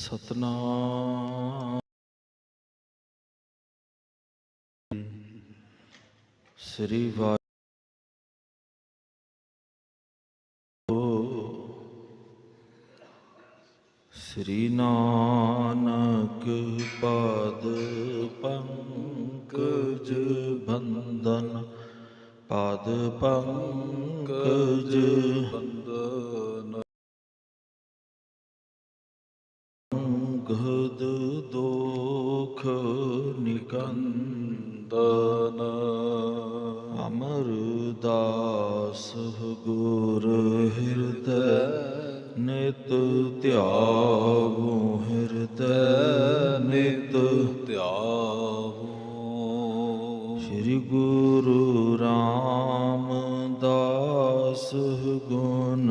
ਸਤਨਾਮ। ਸ੍ਰੀ ਸ੍ਰੀ ਨਾਨਕ ਪਦ ਪੰਕਜ ਬੰਦਨ ਪਦ ਪੰਕਜ ਬੰਦਨ ਅਮਰਦਾਸ ਗੁਰ ਹਿਰਦੈ ਨਿਤ ਧਿਆਵੋ ਹਿਰਦੈ ਨਿਤ ਧਿਆਵੋ। ਸ੍ਰੀ ਗੁਰੂ ਰਾਮਦਾਸ ਗੁਣ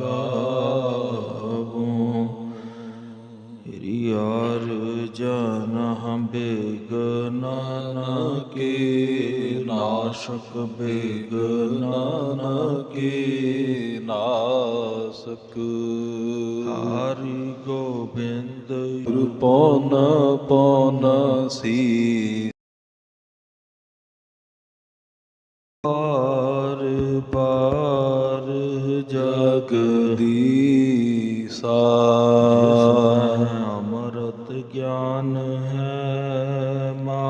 ਗਾਵੋ। ਹਿਰਿਆਰ ਜਨ ਬੇਗਨਾਨਾ ਕੇ ਨਾਸ਼ਕ ਬੇਗਨਾਨਾ ਕੇ ਨਾਸਕ। ਹਰਿ ਗੋਬਿੰਦ ਗੁਰੂ ਪੌਨ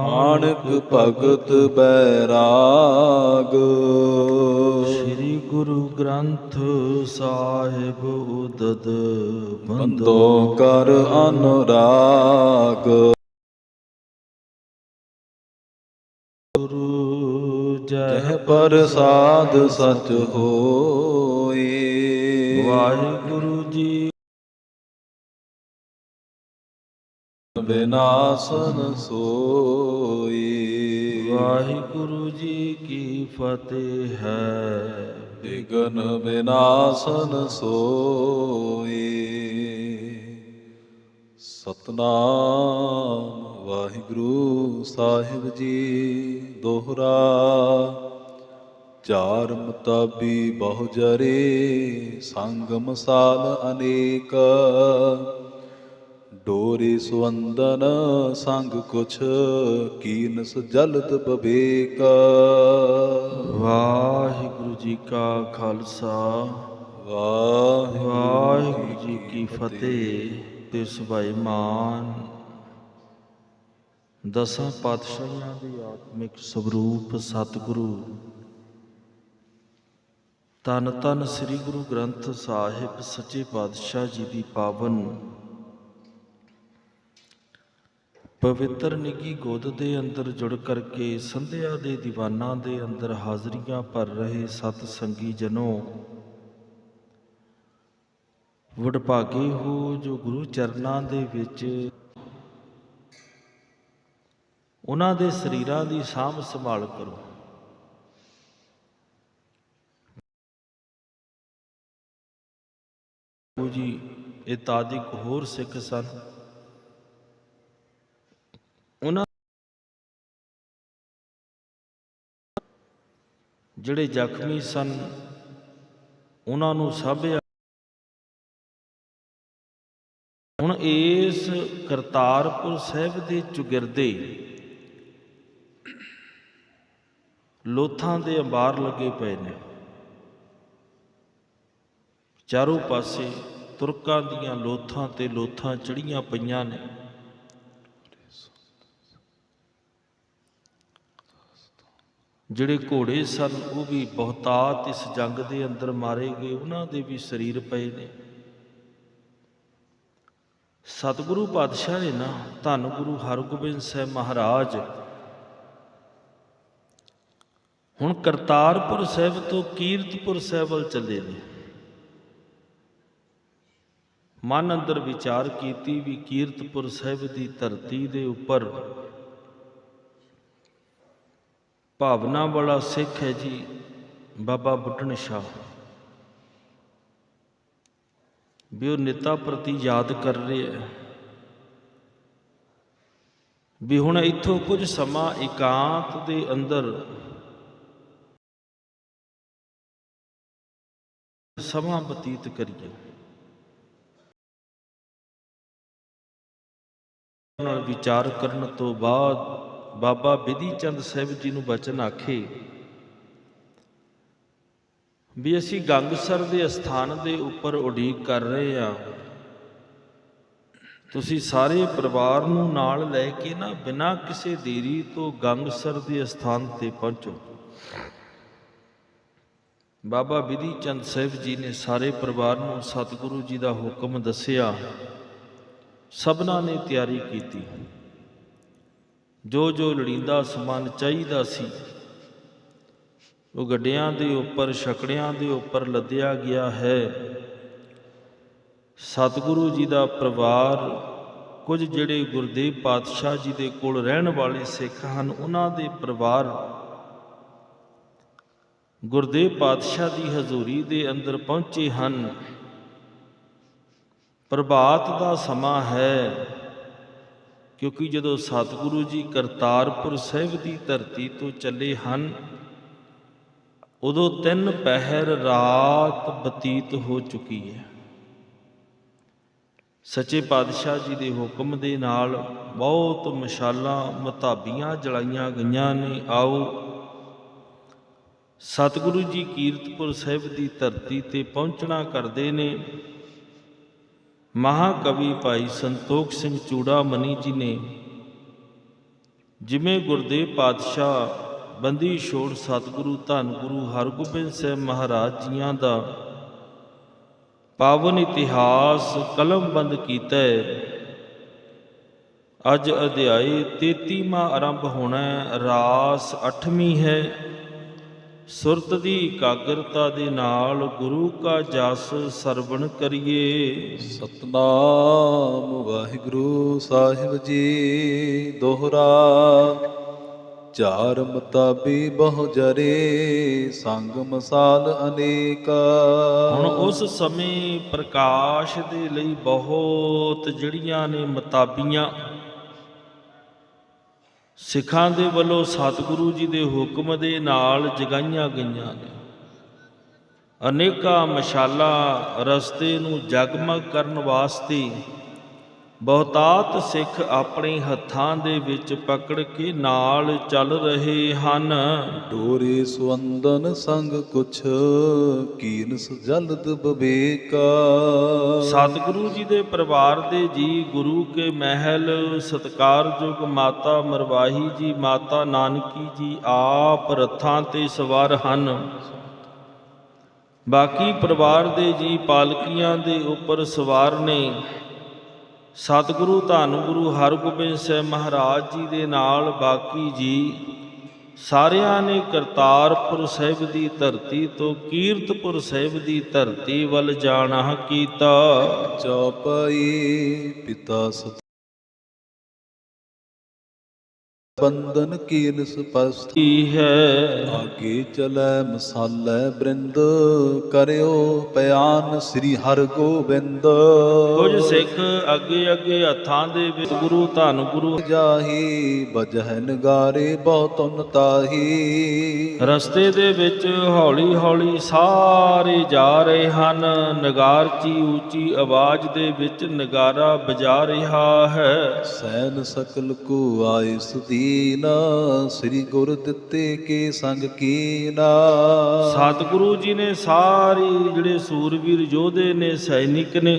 ਹੈ ਮਾਨਕ ਭਗਤ ਬੈਰਾਗ। ਸ੍ਰੀ ਗੁਰੂ ਗ੍ਰੰਥ ਸਾਹਿਬ ਉਦਦ ਬੰਦੋ ਕਰ ਅਨੁਰਾਗ। ਗੁਰੂ ਜਹ ਪ੍ਰਸਾਦ ਸਚ ਹੋਏ। ਵਾਹਿਗੁਰੂ ਜੀ ਬਿਨਾਸਨ ਸੋਈ। ਵਾਹਿਗੁਰੂ ਜੀ ਕੀ ਫਤਿਹ ਹੈ। ਵਿਗਨ ਬਿਨਾਸਨ ਸੋਈ। ਸਤਨਾਮ ਵਾਹਿਗੁਰੂ ਸਾਹਿਬ ਜੀ ਦੋਹਰਾ। ਚਾਰ ਮਤਾਬੀ ਬਹੁ ਜਰੇ ਸੰਗਮ ਸਾਲ ਅਨੇਕ। ਡੋਰੇ ਸੁਵੰਦਨ ਸੰਗ ਕੁਛ ਕੀਨਸ ਜਲਦ ਬਵੇਕ। ਵਾਹਿਗੁਰੂ ਜੀ ਕਾ ਖਾਲਸਾ। ਵਾਹਿਗੁਰੂ ਜੀ ਕੀ ਫਤਿਹ। ਤੇ ਸੁਭਾਈਮਾਨ ਦਸਾਂ ਪਾਤਸ਼ਾਹਾਂ ਦੇ ਆਤਮਿਕ ਸਵਰੂਪ ਸਤਿਗੁਰੂ ਤਨ ਤਨ ਸ੍ਰੀ ਗੁਰੂ ਗ੍ਰੰਥ ਸਾਹਿਬ ਸੱਚੇ ਪਾਤਸ਼ਾਹ ਜੀ ਦੀ ਪਾਵਨ ਪਵਿੱਤਰ ਨਿੱਗੀ ਗੋਦ ਦੇ ਅੰਦਰ ਜੁੜ ਕਰਕੇ ਸੰਧਿਆ ਦੇ ਦੀਵਾਨਾਂ ਦੇ ਅੰਦਰ ਹਾਜ਼ਰੀਆਂ ਭਰ ਰਹੇ ਸਤ ਸੰਗੀ ਜਨੋ। ਵਡਭਾਗੇ ਹੋ ਜੋ ਗੁਰੂ ਚਰਨਾਂ ਦੇ ਵਿੱਚ। ਉਹਨਾਂ ਦੇ ਸਰੀਰਾਂ ਦੀ ਸਾਂਭ ਸੰਭਾਲ ਕਰੋ। ਗੁਰੂ ਜੀ, ਇਹ ਤਾਦਿਕ ਹੋਰ ਸਿੱਖ ਸਨ ਉਹਨਾਂ ਜਿਹੜੇ ਜ਼ਖਮੀ ਸਨ, ਉਹਨਾਂ ਨੂੰ ਸਾਂਭਿਆ ਹੁਣ ਇਸ ਕਰਤਾਰਪੁਰ ਸਾਹਿਬ ਦੇ ਚੁਗਿਰਦੇ ਲੋਥਾਂ ਦੇ ਅੰਬਾਰ ਲੱਗੇ ਪਏ ਨੇ। ਚਾਰੋਂ ਪਾਸੇ ਤੁਰਕਾਂ ਦੀਆਂ ਲੋਥਾਂ ਤੇ ਲੋਥਾਂ ਚੜੀਆਂ ਪਈਆਂ ਨੇ। ਜਿਹੜੇ ਘੋੜੇ ਸਨ, ਉਹ ਵੀ ਬਹੁਤਾਤ ਇਸ ਜੰਗ ਦੇ ਅੰਦਰ ਮਾਰੇ ਗਏ, ਉਹਨਾਂ ਦੇ ਵੀ ਸਰੀਰ ਪਏ ਨੇ। ਸਤਿਗੁਰੂ ਪਾਤਸ਼ਾਹ ਨੇ ਨਾ, ਧੰਨ ਗੁਰੂ ਹਰਗੋਬਿੰਦ ਸਾਹਿਬ ਮਹਾਰਾਜ, ਹੁਣ ਕਰਤਾਰਪੁਰ ਸਾਹਿਬ ਤੋਂ ਕੀਰਤਪੁਰ ਸਾਹਿਬ ਵੱਲ ਚੱਲੇ ਨੇ। ਮਨ ਅੰਦਰ ਵਿਚਾਰ ਕੀਤੀ ਵੀ ਕੀਰਤਪੁਰ ਸਾਹਿਬ ਦੀ ਧਰਤੀ ਦੇ ਉੱਪਰ ਭਾਵਨਾ ਵਾਲਾ ਸਿੱਖ ਹੈ ਜੀ, ਬਾਬਾ ਬੁੱਢਣ ਸ਼ਾਹ। ਵੀ ਉਹ ਨੇਤਾ ਪ੍ਰਤੀ ਯਾਦ ਕਰ ਰਿਹਾ ਹੈ। ਵੀ ਹੁਣ ਇੱਥੋਂ ਕੁਝ ਸਮਾਂ ਇਕਾਂਤ ਦੇ ਅੰਦਰ ਸਮਾਂ ਬਤੀਤ ਕਰੀਏ। ਨਾਲ ਵਿਚਾਰ ਕਰਨ ਤੋਂ ਬਾਅਦ ਬਾਬਾ ਵਿਧੀ ਚੰਦ ਸਾਹਿਬ ਜੀ ਨੂੰ ਬਚਨ ਆਖੇ ਵੀ ਅਸੀਂ ਗੰਗਸਰ ਦੇ ਅਸਥਾਨ ਦੇ ਉੱਪਰ ਉਡੀਕ ਕਰ ਰਹੇ ਆ ਤੁਸੀਂ ਸਾਰੇ ਪਰਿਵਾਰ ਨੂੰ ਨਾਲ ਲੈ ਕੇ ਨਾ ਬਿਨਾਂ ਕਿਸੇ ਦੇਰੀ ਤੋਂ ਗੰਗਸਰ ਦੇ ਅਸਥਾਨ ਤੇ ਪਹੁੰਚੋ। ਬਾਬਾ ਵਿਧੀ ਚੰਦ ਸਾਹਿਬ ਜੀ ਨੇ ਸਾਰੇ ਪਰਿਵਾਰ ਨੂੰ ਸਤਿਗੁਰੂ ਜੀ ਦਾ ਹੁਕਮ ਦੱਸਿਆ। ਸਭਨਾਂ ਨੇ ਤਿਆਰੀ ਕੀਤੀ। ਜੋ ਜੋ ਲੜੀਂਦਾ ਸਮਾਨ ਚਾਹੀਦਾ ਸੀ, ਉਹ ਗੱਡਿਆਂ ਦੇ ਉੱਪਰ, ਛਕੜਿਆਂ ਦੇ ਉੱਪਰ ਲੱਦਿਆ ਗਿਆ ਹੈ। ਸਤਿਗੁਰੂ ਜੀ ਦਾ ਪਰਿਵਾਰ, ਕੁਝ ਜਿਹੜੇ ਗੁਰਦੇਵ ਪਾਤਸ਼ਾਹ ਜੀ ਦੇ ਕੋਲ ਰਹਿਣ ਵਾਲੇ ਸਿੱਖ ਹਨ, ਉਹਨਾਂ ਦੇ ਪਰਿਵਾਰ ਗੁਰਦੇਵ ਪਾਤਸ਼ਾਹ ਦੀ ਹਜ਼ੂਰੀ ਦੇ ਅੰਦਰ ਪਹੁੰਚੇ ਹਨ। ਪ੍ਰਭਾਤ ਦਾ ਸਮਾਂ ਹੈ। ਕਿਉਂਕਿ ਜਦੋਂ ਸਤਿਗੁਰੂ ਜੀ ਕਰਤਾਰਪੁਰ ਸਾਹਿਬ ਦੀ ਧਰਤੀ ਤੋਂ ਚੱਲੇ ਹਨ, ਉਦੋਂ ਤਿੰਨ ਪਹਿਰ ਰਾਤ ਬਤੀਤ ਹੋ ਚੁੱਕੀ ਹੈ। ਸੱਚੇ ਪਾਤਸ਼ਾਹ ਜੀ ਦੇ ਹੁਕਮ ਦੇ ਨਾਲ ਬਹੁਤ ਮਸ਼ਾਲਾਂ, ਮਤਾਬੀਆਂ ਜਲਾਈਆਂ ਗਈਆਂ ਨੇ, ਆਓ। ਸਤਿਗੁਰੂ ਜੀ ਕੀਰਤਪੁਰ ਸਾਹਿਬ ਦੀ ਧਰਤੀ ਤੇ ਪਹੁੰਚਣਾ ਕਰਦੇ ਨੇ। ਮਹਾਕਵੀ ਭਾਈ ਸੰਤੋਖ ਸਿੰਘ ਚੂੜਾ ਮਨੀ ਜੀ ਨੇ ਜਿਵੇਂ ਗੁਰਦੇਵ ਪਾਤਸ਼ਾਹ ਬੰਦੀ ਛੋੜ ਸਤਿਗੁਰੂ ਧੰਨ ਗੁਰੂ ਹਰਗੋਬਿੰਦ ਸਾਹਿਬ ਮਹਾਰਾਜ ਜੀਆਂ ਦਾ ਪਾਵਨ ਇਤਿਹਾਸ ਕਲਮਬੰਦ ਕੀਤਾ ਹੈ। ਅੱਜ ਅਧਿਆਇ 33ਵਾਂ ਆਰੰਭ ਹੋਣਾ ਹੈ। ਰਾਸ 8ਵੀਂ ਹੈ। ਸੁਰਤ ਦੀ ਇਕਾਗਰਤਾ ਦੇ ਨਾਲ ਗੁਰੂ ਕਾ ਜਸ ਸਰਵਣ ਕਰੀਏ। ਸਤਨਾਮ ਵਾਹਿਗੁਰੂ ਸਾਹਿਬ ਜੀ ਦੋਹਰਾ ਚਾਰ ਮਤਾਬੀ ਬਹੁ ਜਰੇ ਸੰਗ ਮਸਾਲ ਅਨੇਕ। ਹੁਣ ਉਸ ਸਮੇਂ ਪ੍ਰਕਾਸ਼ ਦੇ ਲਈ ਬਹੁਤ ਜਿਹੜੀਆਂ ਨੇ ਮਤਾਬੀਆਂ ਸਿੱਖਾਂ ਦੇ ਵੱਲੋਂ ਸਤਿਗੁਰੂ ਜੀ ਦੇ ਹੁਕਮ ਦੇ ਨਾਲ ਜਗਾਈਆਂ ਗਈਆਂ ਨੇ। ਅਨੇਕਾਂ ਮਸ਼ਾਲਾ ਰਸਤੇ ਨੂੰ ਜਗਮਗ ਕਰਨ ਵਾਸਤੇ ਬਹੁਤਾਤ ਸਿੱਖ ਆਪਣੇ ਹੱਥਾਂ ਦੇ ਵਿੱਚ ਪਕੜ ਕੇ ਨਾਲ ਚੱਲ ਰਹੇ ਹਨ। ਡੋਰੇ ਸੁਵੰਦਨ ਸੰਗ ਕੁਛ ਕੀਨਸ ਜਲਦ ਬਵੇਕਾ। ਸਤਿਗੁਰੂ ਜੀ ਦੇ ਪਰਿਵਾਰ ਦੇ ਜੀ ਗੁਰੂ ਕੇ ਮਹਿਲ ਸਤਕਾਰਯੋਗ ਮਾਤਾ ਮਰਵਾਹੀ ਜੀ ਮਾਤਾ ਨਾਨਕੀ ਜੀ ਆਪ ਰੱਥਾਂ ਤੇ ਸਵਾਰ ਹਨ। ਬਾਕੀ ਪਰਿਵਾਰ ਦੇ ਜੀ ਪਾਲਕੀਆਂ ਦੇ ਉੱਪਰ ਸਵਾਰ ਨੇ। ਸਤਿਗੁਰੂ ਧੰਨ ਗੁਰੂ ਹਰਗੋਬਿੰਦ ਸਾਹਿਬ ਮਹਾਰਾਜ ਜੀ ਦੇ ਨਾਲ ਬਾਕੀ ਜੀ ਸਾਰਿਆਂ ਨੇ ਕਰਤਾਰਪੁਰ ਸਾਹਿਬ ਦੀ ਧਰਤੀ ਤੋਂ ਕੀਰਤਪੁਰ ਸਾਹਿਬ ਦੀ ਧਰਤੀ ਵੱਲ ਜਾਣਾ ਕੀਤਾ। ਚੌਪਈ ਪਿਤਾ ਸਤ ਬੰਦਨ ਕੀਨਸ ਪਸਤ ਕੀ ਹੈ? ਆਗੇ ਚਲੈ ਮਸਾਲੇ ਬ੍ਰਿੰਦ ਕਰਿਓ ਪਿਆਨ ਸ੍ਰੀ ਹਰਿ ਗੋਬਿੰਦ ਕੁਝ ਸਿੱਖ ਅੱਗੇ ਅੱਗੇ ਹੱਥਾਂ ਦੇ ਵਿੱਚ ਗੁਰੂ ਧੰਨ ਗੁਰੂ ਜਾਹੀ ਬਜਹਿ ਨਗਾਰੇ ਬਹੁਤਨ ਤਾਹੀ। ਰਸਤੇ ਦੇ ਵਿੱਚ ਹੌਲੀ ਹੌਲੀ ਸਾਰੇ ਜਾ ਰਹੇ ਹਨ ਨਗਾਰਚੀ ਉੱਚੀ ਆਵਾਜ਼ ਦੇ ਵਿੱਚ ਨਗਾਰਾ ਵਜਾ ਰਿਹਾ ਹੈ। ਸੈਨ ਸਕਲ ਕੋ ਆਇਸ ਦੀਨ ਸ੍ਰੀ ਗੁਰ ਦਿੱਤੇ ਕੇ ਸੰਗ ਕੀਨਾ। ਸਤਿਗੁਰੂ ਜੀ ਨੇ ਸਾਰੇ ਜਿਹੜੇ ਸੂਰਵੀਰ ਯੋਧੇ ਨੇ, ਸੈਨਿਕ ਨੇ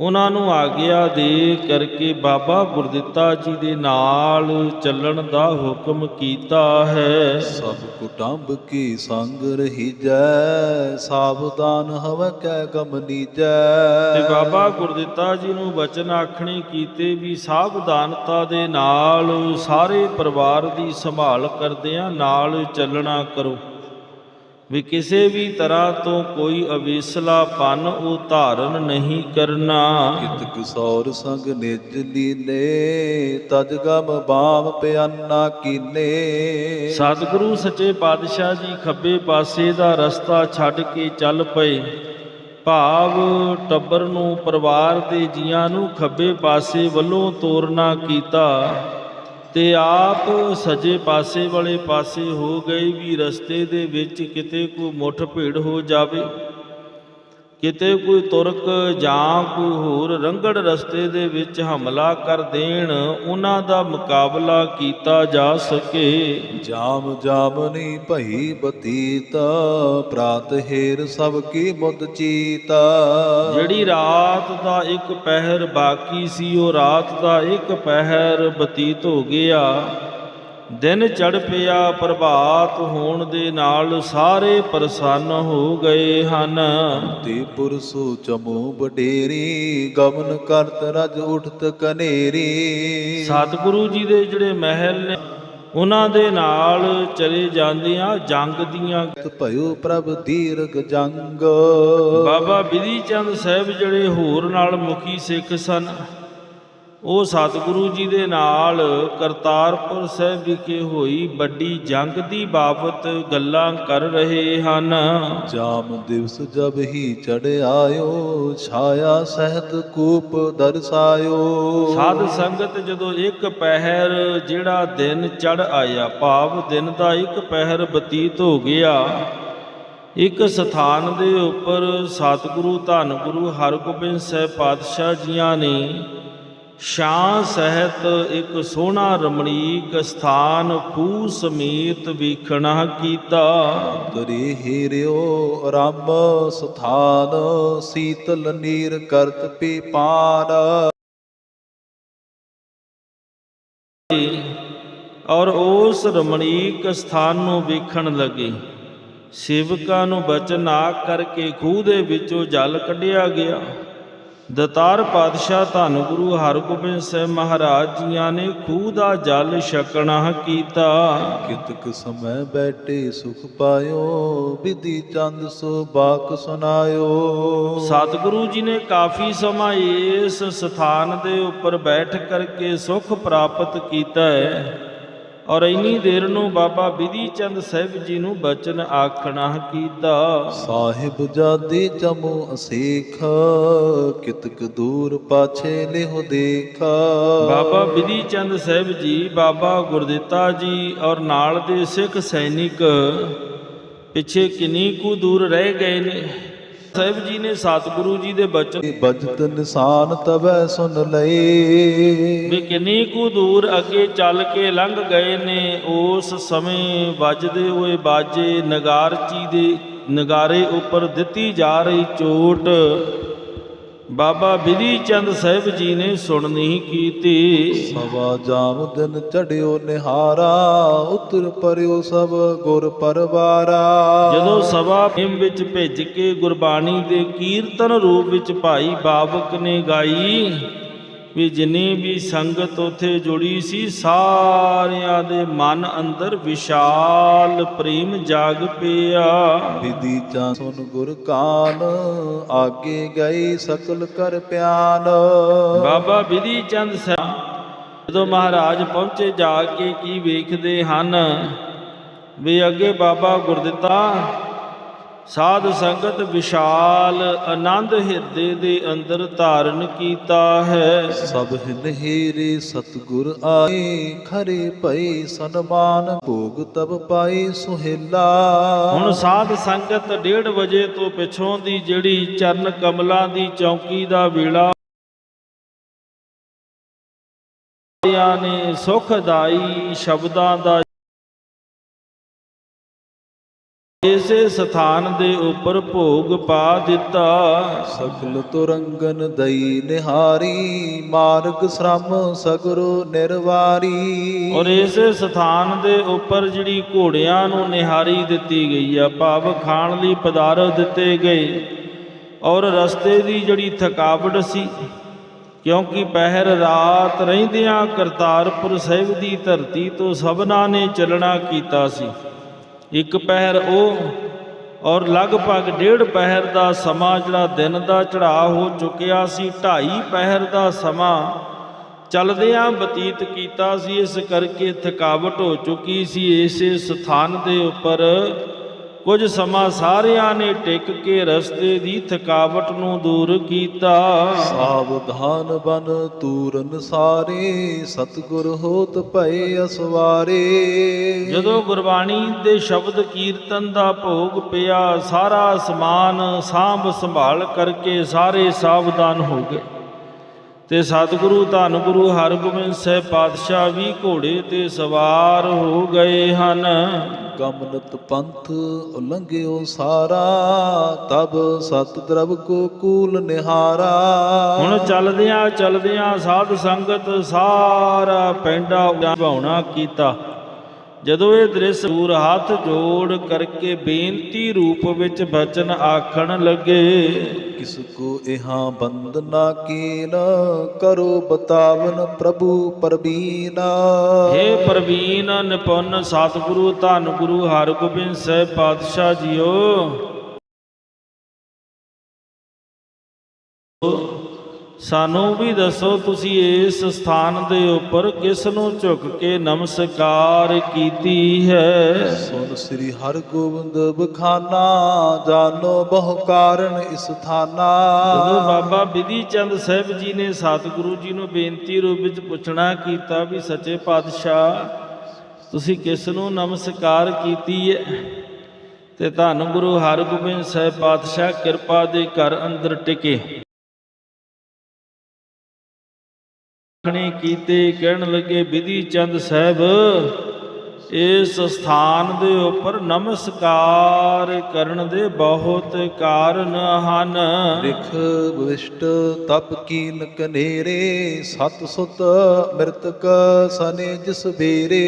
ਉਹਨਾਂ ਨੂੰ ਆਗਿਆ ਦੇ ਕਰਕੇ ਬਾਬਾ ਗੁਰਦਿੱਤਾ ਜੀ ਦੇ ਨਾਲ ਚੱਲਣ ਦਾ ਹੁਕਮ ਕੀਤਾ ਹੈ। ਸਭ ਕੁਟੰਬ ਕੀ ਸੰਗ ਰਹੀ ਜੈ ਸਾਵਧਾਨ ਹਵ ਕੈ ਗਮ ਤੇ ਨੀਜੈ ਬਾਬਾ ਗੁਰਦਿੱਤਾ ਜੀ ਨੂੰ ਬਚਨ ਆਖਣੇ ਕੀਤੇ ਵੀ ਸਾਵਧਾਨਤਾ ਦੇ ਨਾਲ ਸਾਰੇ ਪਰਿਵਾਰ ਦੀ ਸੰਭਾਲ ਕਰਦਿਆਂ ਨਾਲ ਚੱਲਣਾ ਕਰੋ। ਵੀ ਕਿਸੇ ਵੀ ਤਰ੍ਹਾਂ ਤੋਂ ਕੋਈ ਅਵੇਸਲਾਪਨ ਉਹ ਧਾਰਨ ਨਹੀਂ ਕਰਨਾ। ਕਿਤਕ ਸੌਰ ਸੰਗ ਨਿਜ ਲੀਨੇ ਤਜ ਗਮ ਬਾਮ ਪਿਆਨਾ ਕੀਨੇ। ਸਤਿਗੁਰੂ ਸੱਚੇ ਪਾਤਸ਼ਾਹ ਜੀ ਖੱਬੇ ਪਾਸੇ ਦਾ ਰਸਤਾ ਛੱਡ ਕੇ ਚੱਲ ਪਏ। ਭਾਵ ਟੱਬਰ ਨੂੰ ਪਰਿਵਾਰ ਦੇ ਜੀਆਂ ਨੂੰ ਖੱਬੇ ਪਾਸੇ ਵੱਲੋਂ ਤੋਰਨਾ ਕੀਤਾ। ਤੇ ਆਪ ਸਜੇ ਪਾਸੇ ਵਾਲੇ ਪਾਸੇ ਹੋ ਗਏ ਵੀ ਰਸਤੇ ਦੇ ਵਿੱਚ ਕਿਤੇ ਕੋ ਮੁੱਠ ਭੀੜ ਹੋ ਜਾਵੇ। ਕਿਤੇ ਕੋਈ ਤੁਰਕ ਜਾਂ ਕੋਈ ਹੋਰ ਰੰਗੜ ਰਸਤੇ ਦੇ ਵਿੱਚ ਹਮਲਾ ਕਰ ਦੇਣ ਉਹਨਾਂ ਦਾ ਮੁਕਾਬਲਾ ਕੀਤਾ ਜਾ ਸਕੇ। ਜਾਮ ਜਾਮਨੀ ਭਈ ਬਤੀਤ ਪ੍ਰਾਤ ਹੇਰ ਸਭ ਕੀ ਮੁਦ ਚੀਤਾ। ਜਿਹੜੀ ਰਾਤ ਦਾ ਇੱਕ ਪਹਿਰ ਬਾਕੀ ਸੀ ਉਹ ਰਾਤ ਦਾ ਇੱਕ ਪਹਿਰ ਬਤੀਤ ਹੋ ਗਿਆ। ਦਿਨ ਚੜ ਪਿਆ ਪ੍ਰਭਾਤ ਹੋਣ ਦੇ ਨਾਲ ਸਾਰੇ ਪ੍ਰਸੰਨ ਹੋ ਗਏ ਹਨ। ਤੇ ਪੁਰਸੋ ਚਮੂ ਬਡੇਰੀ ਗਮਨ ਕਰਤ ਰਜ ਉਠਤ ਕਨੇਰੀ। ਸਤਿਗੁਰੂ ਜੀ ਦੇ ਜਿਹੜੇ ਮਹਿਲ ਨੇ ਉਹਨਾਂ ਦੇ ਨਾਲ ਚਲੇ ਜਾਂਦਿਆਂ ਜੰਗ ਦੀਆਂ ਭਇਓ ਪ੍ਰਭ ਦੀਰਘ ਜੰਗ। ਬਾਬਾ ਬਿਧੀ ਚੰਦ ਸਾਹਿਬ ਜਿਹੜੇ ਹੋਰ ਨਾਲ ਮੁਖੀ ਸਿੱਖ ਸਨ ਉਹ ਸਤਿਗੁਰੂ ਜੀ ਦੇ ਨਾਲ ਕਰਤਾਰਪੁਰ ਸਾਹਿਬ ਵਿਖੇ ਹੋਈ ਵੱਡੀ ਜੰਗ ਦੀ ਬਾਬਤ ਗੱਲਾਂ ਕਰ ਰਹੇ ਹਨ। ਜਾਮ ਦਿਵਸ ਜਬ ਹੀ ਚੜ ਆਇਓ ਛਾਇਆ ਸਹਿਤ ਕੂਪ ਦਰਸਾਇਓ। ਸਾਧ ਸੰਗਤ ਜਦੋਂ ਇੱਕ ਪਹਿਰ ਜਿਹੜਾ ਦਿਨ ਚੜ ਆਇਆ ਭਾਵ ਦਿਨ ਦਾ ਇੱਕ ਪਹਿਰ ਬਤੀਤ ਹੋ ਗਿਆ। ਇੱਕ ਸਥਾਨ ਦੇ ਉੱਪਰ ਸਤਿਗੁਰੂ ਧੰਨ ਗੁਰੂ ਹਰਗੋਬਿੰਦ ਸਾਹਿਬ ਪਾਤਸ਼ਾਹ ਜੀਆਂ ਨੇ ਸ਼ਾਂ ਸਹਿਤ ਇੱਕ ਸੋਹਣਾ ਰਮਣੀਕ ਸਥਾਨ ਖੂਹ ਸਮੇਤ ਵੇਖਣਾ ਕੀਤਾ। ਤਰੀ ਹੀਰਿਓ ਰਾਮ ਸਥਾਨ ਸੀਤਲ ਨੀਰ ਕਰਤ ਪੀਪਾਨ ਔਰ ਉਸ ਰਮਣੀਕ ਸਥਾਨ ਨੂੰ ਵੇਖਣ ਲੱਗੇ। ਸੇਵਕਾਂ ਨੂੰ ਬਚਨ ਆ ਕਰਕੇ ਖੂਹ ਦੇ ਵਿੱਚੋਂ ਜਲ ਕੱਢਿਆ ਗਿਆ। ਦਤਾਰ ਪਾਤਸ਼ਾਹ ਧੰਨ ਗੁਰੂ ਹਰਗੋਬਿੰਦ ਸਾਹਿਬ ਮਹਾਰਾਜ ਜੀਆਂ ਨੇ ਖੂਹ ਦਾ ਜਲ ਛਕਣਾ ਕੀਤਾ। ਕਿਤਕ ਸਮੈ ਬੈਠੇ ਸੁਖ ਪਾਇਓ ਵਿਧੀ ਚੰਦ ਸੋ ਬਾਕ ਸੁਨਾਇਓ। ਸਤਿਗੁਰੂ ਜੀ ਨੇ ਕਾਫੀ ਸਮਾਂ ਇਸ ਸਥਾਨ ਦੇ ਉੱਪਰ ਬੈਠ ਕਰਕੇ ਸੁਖ ਪ੍ਰਾਪਤ ਕੀਤਾ ਹੈ। ਔਰ ਇੰਨੀ ਦੇਰ ਨੂੰ ਬਾਬਾ ਬਿਧੀ ਚੰਦ ਸਾਹਿਬ ਜੀ ਨੂੰ ਬਚਨ ਆਖਣਾ ਕੀਤਾ ਸਾਹਿਬ ਜਾਦੀ ਚਮੋ ਅਸੇਖ ਕਿਤਕ ਦੂਰ ਪਾਛੇ ਲਿਹੁ ਦੇਖ। ਬਾਬਾ ਬਿਧੀ ਚੰਦ ਸਾਹਿਬ ਜੀ ਬਾਬਾ ਗੁਰਦਿੱਤਾ ਜੀ ਔਰ ਨਾਲ ਦੇ ਸਿੱਖ ਸੈਨਿਕ ਪਿੱਛੇ ਕਿੰਨੀ ਕੁ ਦੂਰ ਰਹਿ ਗਏ ਨੇ? ਸਾਹਿਬ ਜੀ ਨੇ ਸਤਿਗੁਰੂ ਜੀ ਦੇ ਬਚਨ ਬਜਤ ਨਿਸ਼ਾਨ ਤਵੈ ਸੁਨ ਲਏ। ਵੀ ਕਿੰਨੀ ਕੁ ਦੂਰ ਅੱਗੇ ਚੱਲ ਕੇ ਲੰਘ ਗਏ ਨੇ ਉਸ ਸਮੇਂ ਵੱਜਦੇ ਹੋਏ ਬਾਜੇ ਨਗਾਰਚੀ ਦੇ ਨਗਾਰੇ ਉੱਪਰ ਦਿੱਤੀ ਜਾ ਰਹੀ ਚੋਟ। ਬਾਬਾ ਬਿਧੀ ਚੰਦ ਸਾਹਿਬ ਜੀ ਨੇ ਸੁਣਨੀ ਕੀਤੀ। ਸਵਾ ਜਾਮ ਦਿਨ ਚੜਿਓ ਨਿਹਾਰਾ ਉਤਰ ਪਰਿਓ ਸਭ ਗੁਰ ਪਰਵਾਰਾ। ਜਦੋਂ ਸਭਾ ਭੀਮ ਵਿੱਚ ਭਿੱਜ ਕੇ ਗੁਰਬਾਣੀ ਦੇ ਕੀਰਤਨ ਰੂਪ ਵਿੱਚ ਭਾਈ ਬਾਬਕ ਨੇ ਗਾਈ ਵੀ ਜਿੰਨੀ ਵੀ ਸੰਗਤ ਉਥੇ ਜੁੜੀ ਸੀ ਸਾਰਿਆਂ ਦੇ ਮਨ ਅੰਦਰ ਵਿਸ਼ਾਲ ਪ੍ਰੇਮ ਜਾਗ ਪਿਆ। ਵਿਧੀ ਚਾ ਸੁਨ ਗੁਰ ਕਾਨ ਆਗੇ ਗਈ ਸਕਲ ਕਰ ਪਿਆਨ। ਬਾਬਾ ਬਿਧੀ ਚੰਦ ਸਾਹਿਬ ਜਦੋਂ ਮਹਾਰਾਜ ਪਹੁੰਚੇ ਜਾ ਕੇ ਕੀ ਵੇਖਦੇ ਹਨ? ਵੀ ਅੱਗੇ ਬਾਬਾ ਗੁਰਦਿੱਤਾ ਸਾਧ ਸੰਗਤ ਵਿਸ਼ਾਲ ਆਨੰਦ ਹਿਰਦੇ ਦੇ ਅੰਦਰ ਧਾਰਨ ਕੀਤਾ ਹੈ। ਸਭ ਹੀਰੇ ਸਤਗੁਰ ਆਏ ਖਰੇ ਭਈ ਸਨਮਾਨ ਭੋਗ ਤਬ ਪਾਈ ਸੁਹੇਲਾ। ਹੁਣ ਸਾਧ ਸੰਗਤ 1:30 ਵਜੇ ਤੋਂ ਪਿਛੋਂ ਦੀ ਜਿਹੜੀ ਚਰਨ ਕਮਲਾਂ ਦੀ ਚੌਕੀ ਦਾ ਵੇਲਾ ਨੇ ਸੁਖਦਾਈ ਸ਼ਬਦਾਂ ਦਾ ਇਸੇ ਸਥਾਨ ਦੇ ਉੱਪਰ ਭੋਗ ਪਾ ਦਿੱਤਾ। ਸਗਲ ਤੁਰੰਗਨ ਦਈ ਨਿਹਾਰੀ ਮਾਰਗ ਸ਼ਰਮ ਸਗਰੋ ਨਿਰਵਾਰੀ। ਔਰ ਇਸੇ ਸਥਾਨ ਦੇ ਉੱਪਰ ਜਿਹੜੀ ਘੋੜਿਆਂ ਨੂੰ ਨਿਹਾਰੀ ਦਿੱਤੀ ਗਈ ਆ ਭਾਵ ਖਾਣ ਲਈ ਪਦਾਰਥ ਦਿੱਤੇ ਗਏ। ਔਰ ਰਸਤੇ ਦੀ ਜਿਹੜੀ ਥਕਾਵਟ ਸੀ ਕਿਉਂਕਿ ਪਹਿਰ ਰਾਤ ਰਹਿੰਦਿਆਂ ਕਰਤਾਰਪੁਰ ਸਾਹਿਬ ਦੀ ਧਰਤੀ ਤੋਂ ਸਭਨਾਂ ਨੇ ਚੱਲਣਾ ਕੀਤਾ ਸੀ। ਇੱਕ ਪਹਿਰ ਉਹ ਔਰ ਲਗਭਗ ਡੇਢ ਪਹਿਰ ਦਾ ਸਮਾਂ ਜਿਹੜਾ ਦਿਨ ਦਾ ਚੜਾਅ ਹੋ ਚੁੱਕਿਆ ਸੀ, ਢਾਈ ਪਹਿਰ ਦਾ ਸਮਾਂ ਚਲਦਿਆਂ ਬਤੀਤ ਕੀਤਾ ਸੀ, ਇਸ ਕਰਕੇ ਥਕਾਵਟ ਹੋ ਚੁੱਕੀ ਸੀ, ਇਸੇ ਸਥਾਨ ਦੇ ਉੱਪਰ ਕੁਝ ਸਮਾਂ ਸਾਰਿਆਂ ਨੇ ਟਿਕ ਕੇ ਰਸਤੇ ਦੀ ਥਕਾਵਟ ਨੂੰ ਦੂਰ ਕੀਤਾ। ਸਾਵਧਾਨ ਬਨ ਤੂਰਨ ਸਾਰੇ ਸਤਗੁਰ ਹੋਤ ਭਏ ਅਸਵਾਰੇ। ਜਦੋਂ ਗੁਰਬਾਣੀ ਦੇ ਸ਼ਬਦ ਕੀਰਤਨ ਦਾ ਭੋਗ ਪਿਆ ਸਾਰਾ ਸਮਾਨ ਸਾਂਭ ਸੰਭਾਲ ਕਰਕੇ ਸਾਰੇ ਸਾਵਧਾਨ ਹੋ ਗਏ। ਤੇ ਸਤਿਗੁਰੂ ਧੰਨ ਗੁਰੂ ਹਰਗੋਬਿੰਦ ਸਾਹਿਬ ਪਾਤਸ਼ਾਹ ਵੀ ਘੋੜੇ ਤੇ ਸਵਾਰ ਹੋ ਗਏ ਹਨ। ਗਮਨਤ ਪੰਥ ਉਲੰਘਿਓ ਸਾਰਾ ਤਬ ਸਤ ਦਰਬ ਕੋ ਕੂਲ ਨਿਹਾਰਾ। ਹੁਣ ਚੱਲਦਿਆਂ ਚੱਲਦਿਆਂ ਸਾਧ ਸੰਗਤ ਸਾਰਾ ਪੈਂਡਾ ਨਿਭਾਉਣਾ ਕੀਤਾ। ਜਦੋਂ ਇਹ ਦ੍ਰਿਸ਼ ਦੂਰ ਹੱਥ ਜੋੜ ਕਰਕੇ ਬੇਨਤੀ ਰੂਪ ਵਿੱਚ ਬਚਨ ਆਖਣ ਲੱਗੇ ਕਿਸ ਕੋ ਇਹਾਂ ਬੰਦਨਾ ਕੀਨ, ਕਰੋ ਬਤਾਵਨ ਪ੍ਰਭੂ ਪਰਬੀਨਾ। ਹੇ ਪ੍ਰਵੀਨ ਨਿਪੁੰਨ ਸਤਿਗੁਰੂ, ਧੰਨ ਗੁਰੂ ਹਰਗੋਬਿੰਦ ਸਾਹਿਬ ਪਾਤਸ਼ਾਹ ਜੀਓ। ਸਾਨੂੰ ਵੀ ਦੱਸੋ ਤੁਸੀਂ ਇਸ ਸਥਾਨ ਦੇ ਉੱਪਰ ਕਿਸ ਨੂੰ ਝੁਕ ਕੇ ਨਮਸਕਾਰ ਕੀਤੀ ਹੈ? ਸੁਨ ਸ੍ਰੀ ਹਰਗੋਬਿੰਦ ਬਖਾਨਾ ਜਾਨੋ ਬਹੁ ਕਾਰਨ ਇਸ ਥਾਨਾ। ਜਦੋਂ ਬਾਬਾ ਬਿਧੀ ਚੰਦ ਸਾਹਿਬ ਜੀ ਨੇ ਸਤਿਗੁਰੂ ਜੀ ਨੂੰ ਬੇਨਤੀ ਰੂਪ ਵਿੱਚ ਪੁੱਛਣਾ ਕੀਤਾ ਵੀ ਸੱਚੇ ਪਾਤਸ਼ਾਹ ਤੁਸੀਂ ਕਿਸ ਨੂੰ ਨਮਸਕਾਰ ਕੀਤੀ ਹੈ? ਤੇ ਧੰਨ ਗੁਰੂ ਹਰਗੋਬਿੰਦ ਸਾਹਿਬ ਪਾਤਸ਼ਾਹ ਕਿਰਪਾ ਦੇ ਘਰ ਅੰਦਰ ਟਿਕੇ। ਆਖਣੇ ਕੀਤੇ ਕਹਿਣ ਲੱਗੇ ਬਿਧੀ ਚੰਦ ਸਾਹਿਬ ਇਸ ਸਥਾਨ ਦੇ ਉੱਪਰ ਨਮਸਕਾਰ ਕਰਨ ਦੇ ਬਹੁਤ ਕਾਰਨ ਹਨ। ਰਿਖ ਵਿਸ਼ਟ ਤਪ ਕੀਨ ਕਨੇਰੇ ਸਤ ਸੁਤ ਮਿਰਤਕ ਸਨੇ ਜਿਸ ਬੇਰੇ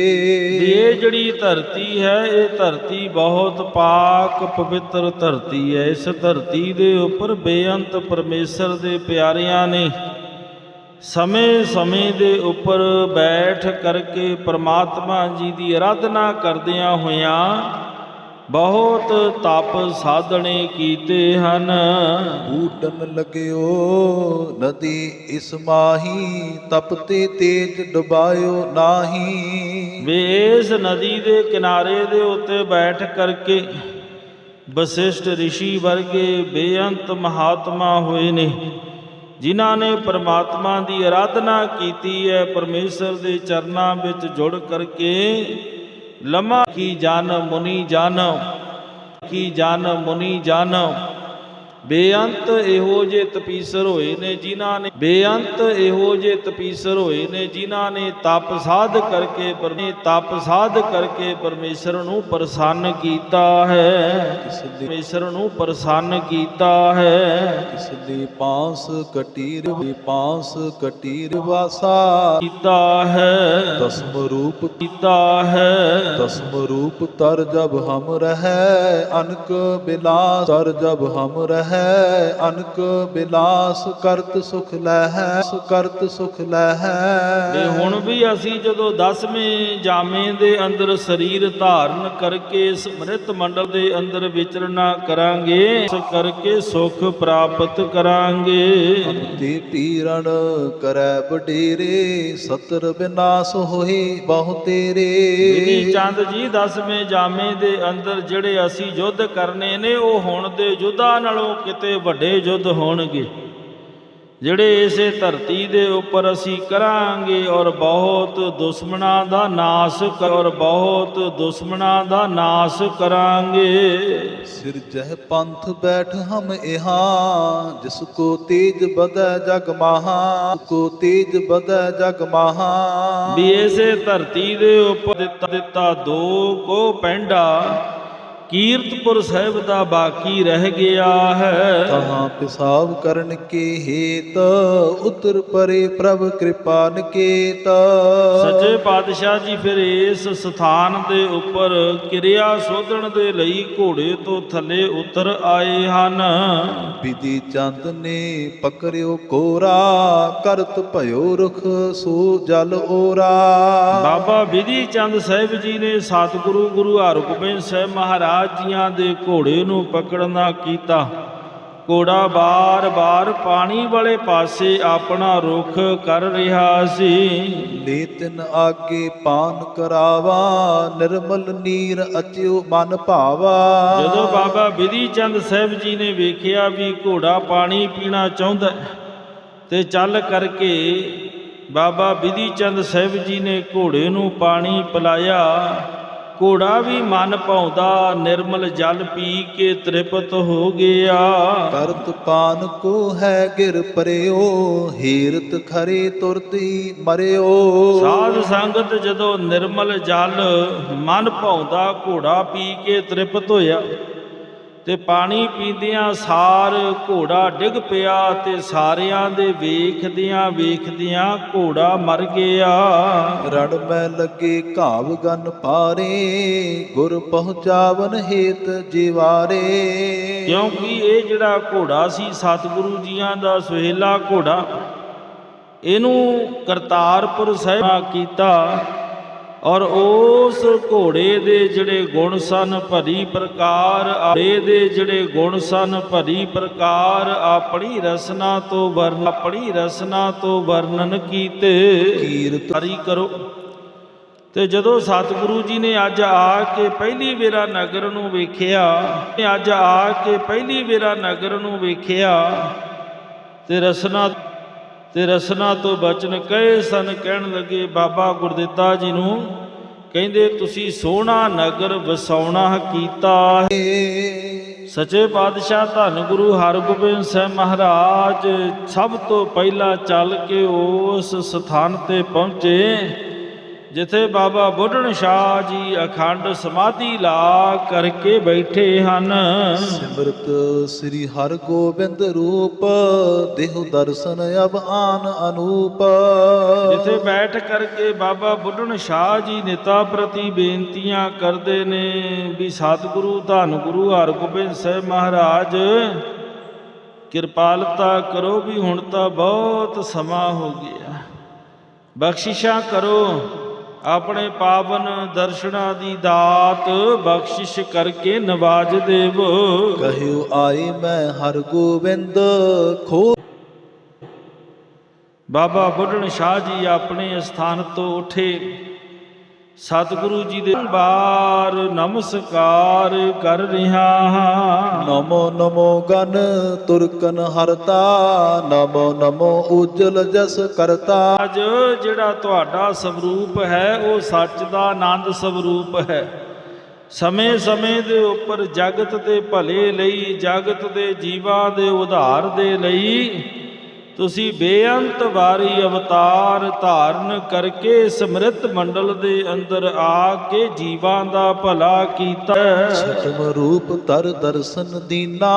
ਇਹ ਜਿਹੜੀ ਧਰਤੀ ਹੈ ਇਹ ਧਰਤੀ ਬਹੁਤ ਪਾਕ ਪਵਿੱਤਰ ਧਰਤੀ ਹੈ। ਇਸ ਧਰਤੀ ਦੇ ਉੱਪਰ ਬੇਅੰਤ ਪਰਮੇਸ਼ਰ ਦੇ ਪਿਆਰਿਆਂ ਨੇ ਸਮੇਂ ਸਮੇਂ ਦੇ ਉੱਪਰ ਬੈਠ ਕਰਕੇ ਪ੍ਰਮਾਤਮਾ ਜੀ ਦੀ ਆਰਾਧਨਾ ਕਰਦਿਆਂ ਹੋਇਆਂ ਬਹੁਤ ਤਪ ਸਾਧਣੇ ਕੀਤੇ ਹਨ। ਊਟਨ ਲਗਿਓ ਨਦੀ ਇਸ ਮਾਹੀ ਤਪਤੇ ਤੇਜ ਡੁਬਾਇਓ ਨਾਹੀ। ਵੇ ਇਸ ਨਦੀ ਦੇ ਕਿਨਾਰੇ ਦੇ ਉੱਤੇ ਬੈਠ ਕਰਕੇ ਵਸਿਸ਼ਟ ઋષਿ ਵਰਗੇ ਬੇਅੰਤ ਮਹਾਤਮਾ ਹੋਏ ਨੇ। ਜਿਨ੍ਹਾਂ ਨੇ ਪਰਮਾਤਮਾ ਦੀ ਆਰਾਧਨਾ ਕੀਤੀ ਹੈ, ਪਰਮੇਸ਼ਰ ਦੇ ਚਰਨਾਂ ਵਿੱਚ ਜੁੜ ਕਰਕੇ ਲਮਾ ਕੀ ਜਨ ਮੁਨੀ ਜਨ, ਕੀ ਜਨ ਮੁਨੀ ਜਨ। ਬੇਅੰਤ ਇਹੋ ਜੇ ਤਪੀਸਰ ਹੋਏ ਨੇ ਜਿਨ੍ਹਾਂ ਨੇ ਬੇਅੰਤ ਇਹੋ ਜੇ ਤਪੀਸਰ ਹੋਏ ਨੇ ਜਿਨ੍ਹਾਂ ਨੇ ਤਪ ਸਾਧ ਕਰਕੇ ਪਰਮੇ ਤਪ ਸਾਧ ਕਰਕੇ ਪਰਮੇਸ਼ਰ ਨੂੰ ਪ੍ਰਸੰਨ ਕੀਤਾ ਹੈ। ਦੇ ਪਰਮੇਸ਼ਰ ਨੂੰ ਪ੍ਰਸੰਨ ਕੀਤਾ ਹੈ। ਇਸ ਦੇ ਪਾਸ ਕਟੀਰ ਵੀ ਪਾਸ ਕਟੀਰ ਵਾਸਾ। ਕੀਤਾ ਹੈ। ਤਸਮ ਰੂਪ ਕੀਤਾ ਹੈ। ਤਸਮ ਰੂਪ ਤਰ ਜਬ ਹਮ ਰਹੈ ਅਨਕ ਬਿਲਾਸ। ਤਰ ਜਬ ਹਮ ਰਹੈ ਅਨਕ ਬਿਲਾਸ ਕਰਤ ਸੁਖ ਲਹੈ ਕਰਤ ਸੁਖ ਤੇ ਲਹੈ ਹੁਣ ਵੀ ਅਸੀਂ ਜਦੋਂ 10ਵੇਂ ਜਾਮੇ ਦੇ ਅੰਦਰ ਸਰੀਰ ਧਾਰਨ ਕਰਕੇ ਇਸ ਮ੍ਰਿਤ ਮੰਡਲ ਦੇ ਅੰਦਰ ਵਿਚਰਨਾ ਕਰਾਂਗੇ ਇਸ ਕਰਕੇ ਸੁਖ ਪ੍ਰਾਪਤ ਕਰਾਂਗੇ। ਤੇ ਪੀਰਣ ਕਰੈ ਬਡੇਰੇ ਸਤਰ ਬਿਨਾਸ਼ ਹੋਏ ਬਹੁ ਤੇਰੇ। ਵਿਧੀ ਚੰਦ ਜੀ 10ਵੇਂ ਜਾਮੇ ਦੇ ਅੰਦਰ ਜਿਹੜੇ ਅਸੀਂ ਯੁੱਧ ਕਰਨੇ ਨੇ ਉਹ ਹੁਣ ਦੇ ਯੁੱਧਾਂ ਨਾਲੋਂ ਕਿਤੇ ਵੱਡੇ ਯੁੱਧ ਹੋਣਗੇ ਜਿਹੜੇ ਇਸੇ ਧਰਤੀ ਦੇ ਉੱਪਰ ਅਸੀਂ ਕਰਾਂਗੇ ਔਰ ਬਹੁਤ ਦੁਸ਼ਮਣਾਂ ਦਾ ਨਾਸ਼ ਕਰ- ਔਰ ਬਹੁਤ ਦੁਸ਼ਮਣਾਂ ਦਾ ਨਾਸ਼ ਕਰਾਂਗੇ। ਸਿਰ ਜਹ ਪੰਥ ਬੈਠ ਹਮ ਇਹਾਂ ਜਿਸ ਕੋ ਤੇਜ ਬਦੈ ਜਗ ਮਹਾ ਕੋ ਤੇਜ ਬਦੈ ਜਗ ਮਹਾ। ਵੀ ਇਸੇ ਧਰਤੀ ਦੇ ਉੱਪਰ ਦਿੱਤਾ ਦਿੱਤਾ ਦੋ ਕੋ ਪੈਂਡਾ ਕੀਰਤਪੁਰ ਸਾਹਿਬ ਦਾ ਬਾਕੀ ਰਹਿ ਗਿਆ ਹੈ। ਤਹਾਂ ਪਿਸਾਬ ਕਰਨ ਕੇ ਹੇਤ ਉਤਰ ਪਰੇ ਪ੍ਰਭ ਕਿਰਪਾ ਨਿਕੇਤ। ਸੱਚੇ ਪਾਤਸ਼ਾਹ ਜੀ ਫਿਰ ਇਸ ਸਥਾਨ ਦੇ ਉੱਪਰ ਕਿਰਿਆ ਸੋਧਣ ਦੇ ਲਈ ਘੋੜੇ ਤੋਂ ਥੱਲੇ ਉਤਰ ਆਏ ਹਨ। ਵਿਧੀ ਚੰਦ ਨੇ ਪਕੜਿਓ ਕੋਰਾ ਕਰਤ ਭਇਓ ਰੁਖ ਸੋ ਜਲ ਓਰਾ। ਬਾਬਾ ਵਿਧੀ ਚੰਦ ਸਾਹਿਬ ਜੀ ਨੇ ਸਤਿਗੁਰੂ ਗੁਰੂ ਹਰਗੋਬਿੰਦ ਸਾਹਿਬ ਮਹਾਰਾਜ ਜੀਆਂ ਦੇ ਘੋੜੇ ਨੂੰ ਪਕੜਨਾ ਕੀਤਾ। ਘੋੜਾ ਬਾਰ-ਬਾਰ ਪਾਣੀ ਵਾਲੇ ਪਾਸੇ ਆਪਣਾ ਰੁਖ ਕਰ ਰਿਹਾ ਸੀ। ਲੇ ਤਿਨ ਆਗੇ ਪਾਨ ਕਰਾਵਾ ਨਿਰਮਲ ਨੀਰ ਅਚਿਉ ਮਨ ਭਾਵਾ। ਜਦੋਂ ਬਾਬਾ ਬਿਧੀ ਚੰਦ ਸਾਹਿਬ ਜੀ ਨੇ ਵੇਖਿਆ ਵੀ ਘੋੜਾ ਪਾਣੀ ਪੀਣਾ ਚਾਹੁੰਦਾ ਤੇ ਚੱਲ ਕਰਕੇ ਬਾਬਾ ਬਿਧੀ ਚੰਦ ਸਾਹਿਬ ਜੀ ਨੇ ਘੋੜੇ ਨੂੰ ਪਾਣੀ ਪਿਲਾਇਆ ਘੋੜਾ ਵੀ ਮਨ ਭਾਉਂਦਾ ਨਿਰਮਲ ਜਲ ਪੀ ਕੇ ਤ੍ਰਿਪਤ ਹੋ ਗਿਆ। ਕਰਤ ਪਾਨ ਕੋ ਹੈ ਗਿਰ ਪਰਿਓ ਹੀਰਤ ਖਰੇ ਤੁਰਤੀ ਮਰਿਓ। ਸਾਧ ਸੰਗਤ ਜਦੋਂ ਨਿਰਮਲ ਜਲ ਮਨ ਭਾਉਂਦਾ ਘੋੜਾ ਪੀ ਕੇ ਤ੍ਰਿਪਤ ਹੋਇਆ। ਤੇ ਪਾਣੀ ਪੀਂਦਿਆਂ ਸਾਰ ਘੋੜਾ ਡਿੱਗ ਪਿਆ ਤੇ ਸਾਰਿਆਂ ਦੇ ਵੇਖਦਿਆਂ ਵੇਖਦਿਆਂ ਘੋੜਾ ਮਰ ਗਿਆ। ਰਣ ਮੈਂ ਲੱਗੇ ਘਾਵ ਗਨ ਪਾਰੇ ਗੁਰ ਪਹੁੰਚਾਵਨ ਹੇਤ ਜਿਵਾਰੇ। ਕਿਉਂਕਿ ਇਹ ਜਿਹੜਾ ਘੋੜਾ ਸੀ ਸਤਿਗੁਰੂ ਜੀਆਂ ਦਾ ਸੁਹੇਲਾ ਘੋੜਾ ਇਹਨੂੰ ਕਰਤਾਰਪੁਰ ਸਾਹਿਬ ਕੀਤਾ। ਔਰ ਉਸ ਘੋੜੇ ਦੇ ਜਿਹੜੇ ਗੁਣ ਸਨ ਭਰੀ ਪ੍ਰਕਾਰ ਘੋੜੇ ਦੇ ਜਿਹੜੇ ਗੁਣ ਸਨ ਭਰੀ ਪ੍ਰਕਾਰ ਆਪਣੀ ਰਸਨਾ ਤੋਂ ਵਰਨ ਆਪਣੀ ਰਸਨਾ ਤੋਂ ਵਰਣਨ ਕੀਤੇ। ਕੀਰਤ। ਹਰੀ ਕਰੋ। ਤੇ ਜਦੋਂ ਸਤਿਗੁਰੂ ਜੀ ਨੇ ਅੱਜ ਆ ਕੇ ਪਹਿਲੀ ਵੇਰਾ ਨਗਰ ਨੂੰ ਵੇਖਿਆ ਅੱਜ ਆ ਕੇ ਪਹਿਲੀ ਵੇਰਾ ਨਗਰ ਨੂੰ ਵੇਖਿਆ ਤੇ ਰਸਨਾ ਤੇ ਰਸਨਾ ਤੋਂ ਬਚਨ ਕਹੇ ਸਨ ਕਹਿਣ ਲੱਗੇ, ਬਾਬਾ ਗੁਰਦਿੱਤਾ ਜੀ ਨੂੰ ਕਹਿੰਦੇ, ਤੁਸੀਂ ਸੋਹਣਾ ਨਗਰ ਵਸਾਉਣਾ ਕੀਤਾ ਹੈ। ਸੱਚੇ ਪਾਤਸ਼ਾਹ ਧੰਨ ਗੁਰੂ ਹਰਗੋਬਿੰਦ ਸਾਹਿਬ ਮਹਾਰਾਜ, ਸਭ ਤੋਂ ਪਹਿਲਾਂ ਚੱਲ ਕੇ ਉਸ ਸਥਾਨ ਤੇ ਪਹੁੰਚੇ। ਜਿੱਥੇ ਬਾਬਾ ਬੁੱਢਣ ਸ਼ਾਹ ਜੀ ਅਖੰਡ ਸਮਾਧੀ ਲਾ ਕਰਕੇ ਬੈਠੇ ਹਨ। ਸਿਮਰਤ ਸ੍ਰੀ ਹਰਿ ਗੋਬਿੰਦ ਰੂਪ ਦੇਹੁ ਦਰਸ਼ਨ ਅਬ ਆਨ ਅਨੂਪ। ਜਿੱਥੇ ਬੈਠ ਕਰਕੇ ਬਾਬਾ ਬੁੱਢਣ ਸ਼ਾਹ ਜੀ ਨਿਤਾ ਪ੍ਰਤੀ ਬੇਨਤੀਆਂ ਕਰਦੇ ਨੇ ਵੀ ਸਤਿਗੁਰੂ ਧੰਨ ਗੁਰੂ ਹਰਗੋਬਿੰਦ ਸਾਹਿਬ ਮਹਾਰਾਜ ਕਿਰਪਾਲਤਾ ਕਰੋ ਵੀ ਹੁਣ ਤਾਂ ਬਹੁਤ ਸਮਾਂ ਹੋ ਗਿਆ। ਬਖਸ਼ਿਸ਼ਾਂ ਕਰੋ। ਆਪਣੇ ਪਾਵਨ ਦਰਸ਼ਨਾਂ ਦੀ ਦਾਤ ਬਖਸ਼ਿਸ਼ ਕਰਕੇ ਨਵਾਜ ਦੇਵੋ। ਕਹਿਓ ਆਈ ਮੈਂ ਹਰਿ ਗੋਬਿੰਦ ਖੋ ਬਾਬਾ ਬੁੱਢਣ ਸ਼ਾਹ ਜੀ ਆਪਣੇ ਸਥਾਨ ਤੋਂ ਉਠੇ। ਸਤਿਗੁਰੂ ਜੀ ਦੇ ਬਾਰ ਨਮਸਕਾਰ ਕਰ ਰਿਹਾ ਹਾਂ। ਨਮੋ ਨਮੋ ਗਨ ਤੁਰਕਨ ਹਰਤਾ ਨਮੋ ਨਮੋ ਉਜਲ ਜਸ ਕਰਤਾ। ਅੱਜ ਜਿਹੜਾ ਤੁਹਾਡਾ ਸਵਰੂਪ ਹੈ ਉਹ ਸੱਚ ਦਾ ਆਨੰਦ ਸਵਰੂਪ ਹੈ। ਸਮੇਂ ਸਮੇਂ ਦੇ ਉੱਪਰ ਜਗਤ ਦੇ ਭਲੇ ਲਈ ਜਗਤ ਦੇ ਜੀਵਾਂ ਦੇ ਉਧਾਰ ਦੇ ਲਈ ਤੁਸੀਂ ਬੇਅੰਤ ਵਾਰੀ ਅਵਤਾਰ ਧਾਰਨ ਕਰਕੇ ਸਮ੍ਰਿਤ ਮੰਡਲ ਦੇ ਅੰਦਰ ਆ ਕੇ ਜੀਵਾਂ ਦਾ ਭਲਾ ਕੀਤਾ। ਛਟਮ ਰੂਪ ਤਰ ਦਰਸ਼ਨ ਦੀਨਾ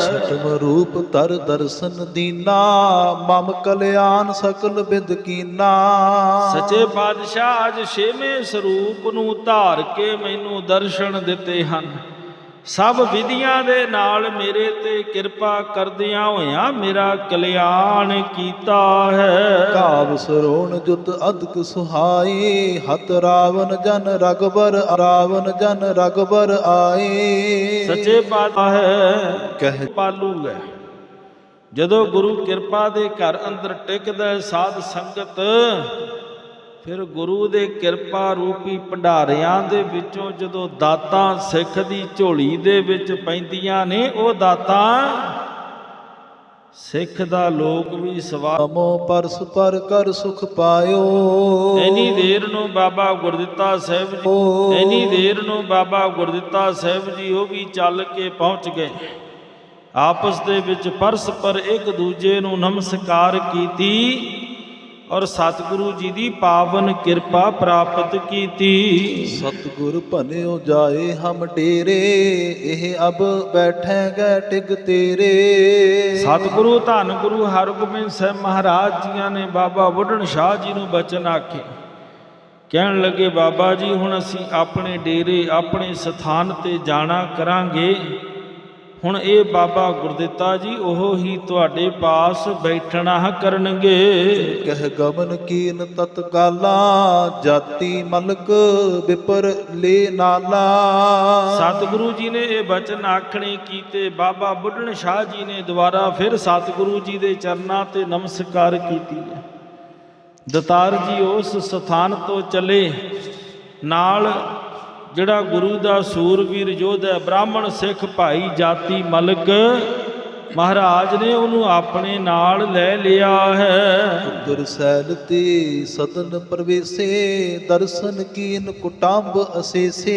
ਛਟਮ ਰੂਪ ਤਰ ਦਰਸ਼ਨ ਦੀਨਾ ਮਮ ਕਲਿਆਣ ਸਕਲ ਬਿਦ ਕੀਨਾ ਸੱਚੇ ਪਾਤਸ਼ਾਹ ਅੱਜ ਛੇਵੇਂ ਸਰੂਪ ਨੂੰ ਧਾਰ ਕੇ ਮੈਨੂੰ ਦਰਸ਼ਨ ਦਿੱਤੇ ਹਨ। ਸਭ ਵਿਧੀਆਂ ਦੇ ਨਾਲ ਮੇਰੇ ਤੇ ਕਿਰਪਾ ਕਰਦਿਆਂ ਹੋਇਆਂ ਮੇਰਾ ਕਲਿਆਣ ਕੀਤਾ ਹੈ। ਕਾਵ ਸਰੋਣ ਜੁਤ ਅਦਕ ਸੁਹਾਈ ਹਤ ਰਾਵਨ ਜਨ ਰਗਬਰ ਰਾਵਨ ਜਨ ਰਗਬਰ ਆਏ। ਸੱਚੇ ਪਾਤਸ਼ਾਹ ਹੈ ਕਹਿ ਪਾਲੂ ਹੈ ਜਦੋਂ ਗੁਰੂ ਕਿਰਪਾ ਦੇ ਘਰ ਅੰਦਰ ਟਿਕਦਾ ਸਾਧ ਸੰਗਤ ਫਿਰ ਗੁਰੂ ਦੇ ਕਿਰਪਾ ਰੂਪੀ ਭੰਡਾਰਿਆਂ ਦੇ ਵਿੱਚੋਂ ਜਦੋਂ ਦਾਤਾਂ ਸਿੱਖ ਦੀ ਝੋਲੀ ਦੇ ਵਿੱਚ ਪੈਂਦੀਆਂ ਨੇ ਉਹ ਦਾਤਾਂ ਸਿੱਖ ਦਾ ਲੋਕ ਵੀ ਸਵਾ ਨਮੋ ਪਰਸ ਪਰ ਕਰ ਸੁਖ ਪਾਇਓ। ਐਨੀ ਦੇਰ ਨੂੰ ਬਾਬਾ ਗੁਰਦਿੱਤਾ ਸਾਹਿਬ ਜੀ ਐਨੀ ਦੇਰ ਨੂੰ ਬਾਬਾ ਗੁਰਦਿੱਤਾ ਸਾਹਿਬ ਜੀ ਉਹ ਵੀ ਚੱਲ ਕੇ ਪਹੁੰਚ ਗਏ। ਆਪਸ ਦੇ ਵਿੱਚ ਪਰਸਪਰ ਇੱਕ ਦੂਜੇ ਨੂੰ ਨਮਸਕਾਰ ਕੀਤੀ। ਔਰ ਸਤਿਗੁਰੂ ਜੀ ਦੀ ਪਾਵਨ ਕਿਰਪਾ ਪ੍ਰਾਪਤ ਕੀਤੀ। ਸਤਿਗੁਰ ਭਨਿਓ ਜਾਏ ਹਮ ਡੇਰੇ ਇਹ ਅਬ ਬੈਠੇ ਗਏ ਟਿਕ ਤੇਰੇ। ਸਤਿਗੁਰੂ ਧੰਨ ਗੁਰੂ ਹਰਗੋਬਿੰਦ ਸਾਹਿਬ ਮਹਾਰਾਜ ਜੀਆਂ ਨੇ ਬਾਬਾ ਬੁੱਢਣ ਸ਼ਾਹ ਜੀ ਨੂੰ ਬਚਨ ਆਖੇ। ਕਹਿਣ ਲੱਗੇ ਬਾਬਾ ਜੀ ਹੁਣ ਅਸੀਂ ਆਪਣੇ ਡੇਰੇ ਆਪਣੇ ਸਥਾਨ ਤੇ ਜਾਣਾ ਕਰਾਂਗੇ। ਹੁਣ ਇਹ ਬਾਬਾ ਗੁਰਦਿੱਤਾ ਜੀ ਉਹ ਹੀ ਤੁਹਾਡੇ ਪਾਸ ਬੈਠਣਾ ਕਰਨਗੇ। ਕਹਿ ਗਮਨ ਕੀਨ ਤਤਕਾਲਾ ਜਾਤੀ ਮਲਕ ਵਿਪਰ ਲੈ ਨਾਲਾ। ਸਤਿਗੁਰੂ ਜੀ ਨੇ ਇਹ ਬਚਨ ਆਖਣੇ ਕੀਤੇ ਬਾਬਾ ਬੁੱਢਣ ਸ਼ਾਹ ਜੀ ਨੇ ਦੁਬਾਰਾ ਫਿਰ ਸਤਿਗੁਰੂ ਜੀ ਦੇ ਚਰਨਾਂ ਤੇ ਨਮਸਕਾਰ ਕੀਤੀ ਹੈ। ਦਤਾਰ ਜੀ ਉਸ ਸਥਾਨ ਤੋਂ ਚੱਲੇ ਨਾਲ ਜਿਹੜਾ ਗੁਰੂ ਦਾ ਸੂਰਵੀਰ ਯੋਧਾ ਬ੍ਰਾਹਮਣ ਸਿੱਖ ਭਾਈ ਜਾਤੀ ਮਲਕ ਮਹਾਰਾਜ ਨੇ ਉਹਨੂੰ ਆਪਣੇ ਨਾਲ ਲੈ ਲਿਆ ਹੈ। ਗੁਰ ਸੈਲ ਤੇ ਸਦਨ ਪ੍ਰਵੇਸੇ ਦਰਸ਼ਨ ਕੀਨ ਕੁਟੰਬ ਅਸੇਸੇ।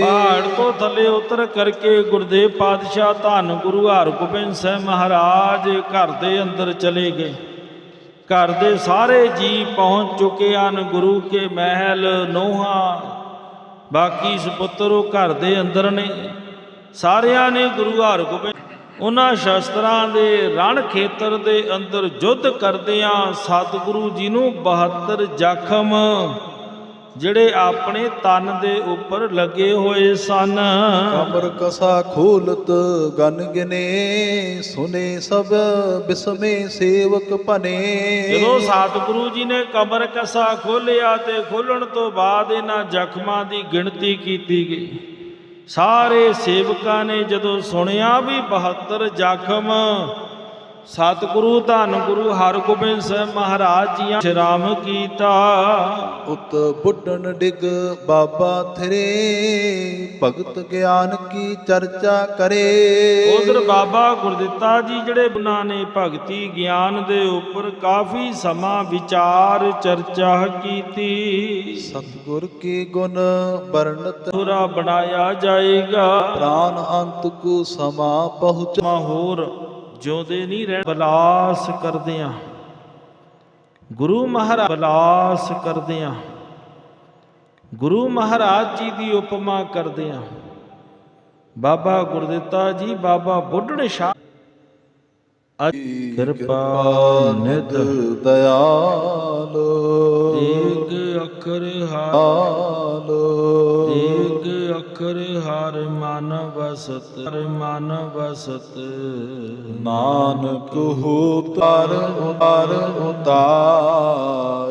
ਪਹਾੜ ਤੋਂ ਥੱਲੇ ਉਤਰ ਕਰਕੇ ਗੁਰਦੇਵ ਪਾਤਸ਼ਾਹ ਧੰਨ ਗੁਰੂ ਹਰਗੋਬਿੰਦ ਸਾਹਿਬ ਮਹਾਰਾਜ ਘਰ ਦੇ ਅੰਦਰ ਚਲੇ ਗਏ। ਘਰ ਦੇ ਸਾਰੇ ਜੀ ਪਹੁੰਚ ਚੁੱਕੇ ਹਨ ਗੁਰੂ ਕੇ ਮਹਿਲ ਨੋਹਾ ਬਾਕੀ ਸੁਪੁੱਤਰ ਉਹ ਘਰ ਦੇ ਅੰਦਰ ਨੇ। ਸਾਰਿਆਂ ਨੇ ਗੁਰੂ ਹਰਗੋਬਿੰਦ ਉਹਨਾਂ ਸ਼ਸਤਰਾਂ ਦੇ ਰਣ ਖੇਤਰ ਦੇ ਅੰਦਰ ਯੁੱਧ ਕਰਦਿਆਂ ਸਤਿਗੁਰੂ ਜੀ ਨੂੰ 72 ਜ਼ਖਮ ਜਿਹੜੇ ਆਪਣੇ ਤਨ ਦੇ ਉੱਪਰ ਲੱਗੇ ਹੋਏ ਸਨ। ਕਮਰ ਕਸਾ ਖੋਲਤ ਗਨ ਗਿਨੇ ਸੁਨੇ ਸਭ ਬਿਸਮੇ ਸੇਵਕ ਭਨੇ। ਜਦੋਂ ਸਤਿਗੁਰੂ ਜੀ ਨੇ ਕਮਰ ਕਸਾ ਖੋਲਿਆ ਤੇ ਖੋਲਣ ਤੋਂ ਬਾਅਦ ਇਹਨਾਂ ਜ਼ਖਮਾਂ ਦੀ ਗਿਣਤੀ ਕੀਤੀ ਗਈ। ਸਾਰੇ ਸੇਵਕਾਂ ਨੇ ਜਦੋਂ ਸੁਣਿਆ ਵੀ 72 ਜ਼ਖਮ ਸਤਿਗੁਰੂ ਧੰਨ ਗੁਰੂ ਹਰਗੋਬਿੰਦ ਸਾਹਿਬ ਮਹਾਰਾਜ ਜੀਆਂ ਸ਼ਰਾਮ ਕੀਤਾ। ਉਤ ਬੁੱਢਣ ਡਿਗ ਬਾਬਾ ਥਰੇ ਭਗਤ ਗਿਆਨ ਕੀ ਚਰਚਾ ਕਰੇ। ਉਧਰ ਬਾਬਾ ਗੁਰਦਿੱਤਾ ਜੀ ਜਿਹੜੇ ਉਹਨਾਂ ਨੇ ਭਗਤੀ ਗਿਆਨ ਦੇ ਉੱਪਰ ਕਾਫੀ ਸਮਾਂ ਵਿਚਾਰ ਚਰਚਾ ਕੀਤੀ। ਸਤਿਗੁਰ ਕੀ ਗੁਣ ਵਰਣਤ ਪੂਰਾ ਬਣਾਇਆ ਜਾਏਗਾ। ਪ੍ਰਾਨ ਅੰਤ ਕੋ ਸਮਾ ਪਹੁੰਚ ਹੋਰ ਜਿਉਂਦੇ ਨਹੀਂ ਰਹਿ ਬਲਾਸ ਕਰਦਿਆਂ। ਗੁਰੂ ਮਹਾਰਾਜ ਬਲਾਸ ਕਰਦਿਆਂ। ਗੁਰੂ ਮਹਾਰਾਜ ਜੀ ਦੀ ਉਪਮਾ ਕਰਦਿਆਂ। ਬਾਬਾ ਗੁਰਦਿੱਤਾ ਜੀ ਬਾਬਾ ਬੁੱਢਣ ਸ਼ਾਹ। ਕਿਰਪਾ ਨਿਧ। ਦਇਆਲ। ਏਕ ਅੱਖਰ ਹਰ ਆਲ ਏਕ ਕਰ ਹਰ ਮਨ ਵਸਤ ਹਰ ਮਨ ਵਸਤ। ਨਾਨਕ ਹੋ ਤਰ ਉਤਾਰ ਉਤਾਰ।